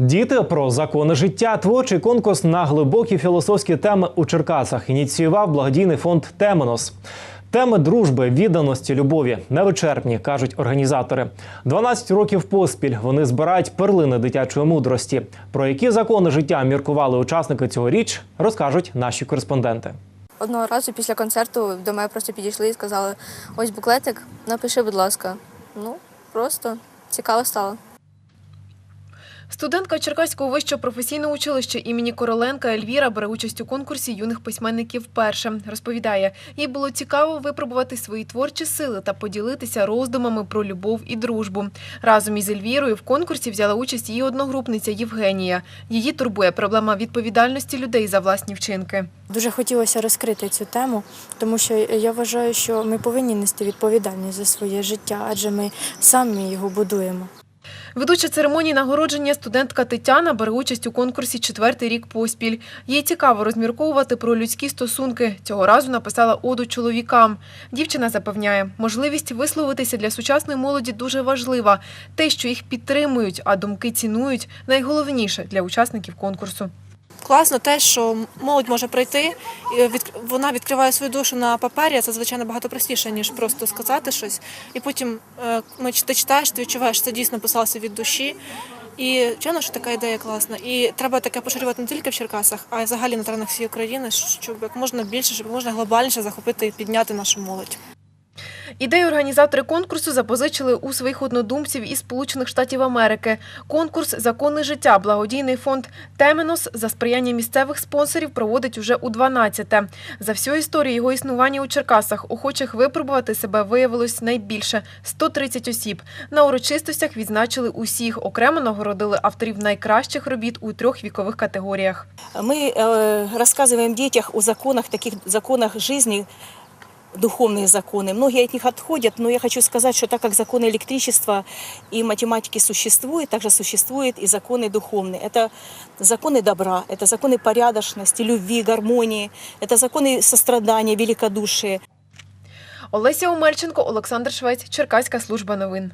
Діти про закони життя. Творчий конкурс на глибокі філософські теми у Черкасах ініціював благодійний фонд Темонос. Теми дружби, відданості, любові невичерпні, кажуть організатори. 12 років поспіль вони збирають перлини дитячої мудрості. Про які закони життя міркували учасники цьогоріч, розкажуть наші кореспонденти. Одного разу після концерту до мене просто підійшли і сказали: ось буклетик, напиши, будь ласка. Ну, просто цікаво стало. Студентка Черкаського вищого професійного училища імені Короленка Ельвіра бере участь у конкурсі юних письменників вперше. Розповідає, їй було цікаво випробувати свої творчі сили та поділитися роздумами про любов і дружбу. Разом із Ельвірою в конкурсі взяла участь її одногрупниця Євгенія. Її турбує проблема відповідальності людей за власні вчинки. Дуже хотілося розкрити цю тему, тому що я вважаю, що ми повинні нести відповідальність за своє життя, адже ми самі його будуємо. Ведуча церемонії нагородження студентка Тетяна бере участь у конкурсі четвертий рік поспіль. Їй цікаво розмірковувати про людські стосунки. Цього разу написала оду чоловікам. Дівчина запевняє, можливість висловитися для сучасної молоді дуже важлива. Те, що їх підтримують, а думки цінують, найголовніше для учасників конкурсу. Класно те, що молодь може прийти, вона відкриває свою душу на папері. Це звичайно багато простіше, ніж просто сказати щось. І потім е, ми ти читаєш, ти відчуваєш, це дійсно писалося від душі. І звичайно, що така ідея класна. І треба таке поширювати не тільки в Черкасах, а й взагалі на теренах всієї України, щоб як можна більше, щоб можна глобальніше захопити і підняти нашу молодь. Ідею організатори конкурсу запозичили у своїх однодумців із Сполучених Штатів Америки. Конкурс Закони життя благодійний фонд Теменос за сприяння місцевих спонсорів проводить уже у 12-те. За всю історію його існування у Черкасах охочих випробувати себе виявилось найбільше 130 осіб. На урочистостях відзначили усіх. Окремо нагородили авторів найкращих робіт у трьох вікових категоріях. Мы э, рассказываем детях о законах, таких законах жизни, духовные законы. Многие от них отходят, но я хочу сказать, что так как законы электричества и математики существуют, также существуют и законы духовные. Это законы добра, это законы порядочности, любви, гармонии, это законы сострадания, великодушия. Олеся Омельченко, Олександр Швець, Черкаська служба новин.